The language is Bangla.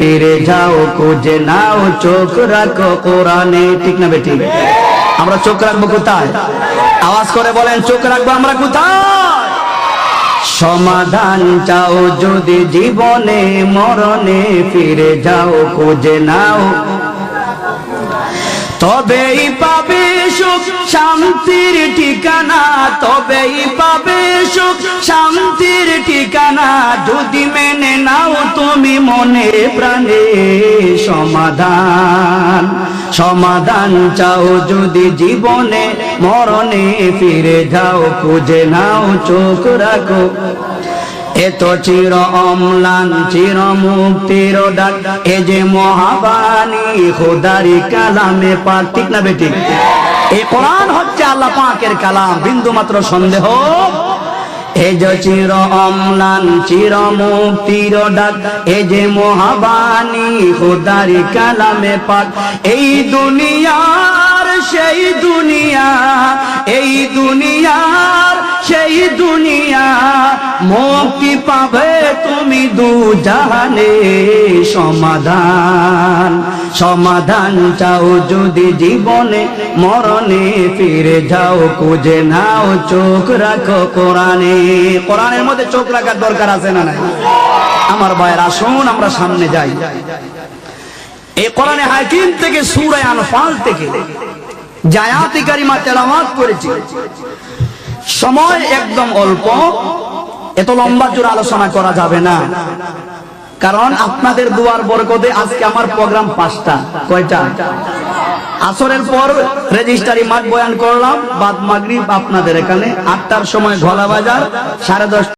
ফিরে যাও, খুঁজে নাও, চোখ রাখো কোরআনে। ঠিক না বেটি আমরা চোখ রাখব কোথায়? আওয়াজ করে বলেন, চোখ রাখব আমরা কোথায়? সমাধান চাও যদি জীবনে, মরণে ফিরে যাও, খুঁজে নাও। তবেই পাবে সুখ, শান্তির ঠিকানা। তবেই পাবে সুখ, শান্তির ঠিকানা যদি মেনে নাও তুমি মনে প্রাণে সমাধান। সমাধান চাও যদি জীবনে, মরণে ফিরে যাও, খুঁজে নাও, চোখ রাখো। এত চির অম্লান, চির মুক্তির ডাক। এ যে মহাবাণী, খোদারি কালামে পাক। ঠিক না বেটি এই কোরআন হচ্ছে আল্লাহ পাকের কালাম। বিন্দু মাত্র সন্দেহ এ চির অম্লান, চির মুক্তির ডাক। এ যে মহাবাণী, খোদারি কালামে পাক। এই দুনিয়ার সেই দুনিয়া, এই দুনিয়ার সেই দুনিয়া। মুক্তি পাবে দু জাহানে সমাধান সমাধান চাও যদি জীবনে, মরণে ফিরে যাও, খুঁজে নাও, চোখ রাখো কোরআনে। কোরআনের মধ্যে চোখ রাখার দরকার আছে না নাই? আমার ভাইয়ের, আসুন, আমরা সামনে যাই। এই কোরআনে হাকিম থেকে সুরায় আনফাল থেকে জায়াতি কারিমা তেলাওয়াত করেছি, সময় একদম অল্প। এত লম্বা জোর আলোচনা করা যাবে না। কারণ আপনাদের দুয়ার বরকদে আজকে আমার প্রোগ্রাম পাঁচটা, কয়টা? আসরের পর রেজিস্টারি মাঠ বয়ান করলাম, বাদ মাগরিব আপনাদের এখানে। আটটার সময় ঘোলা বাজার, সাড়ে দশ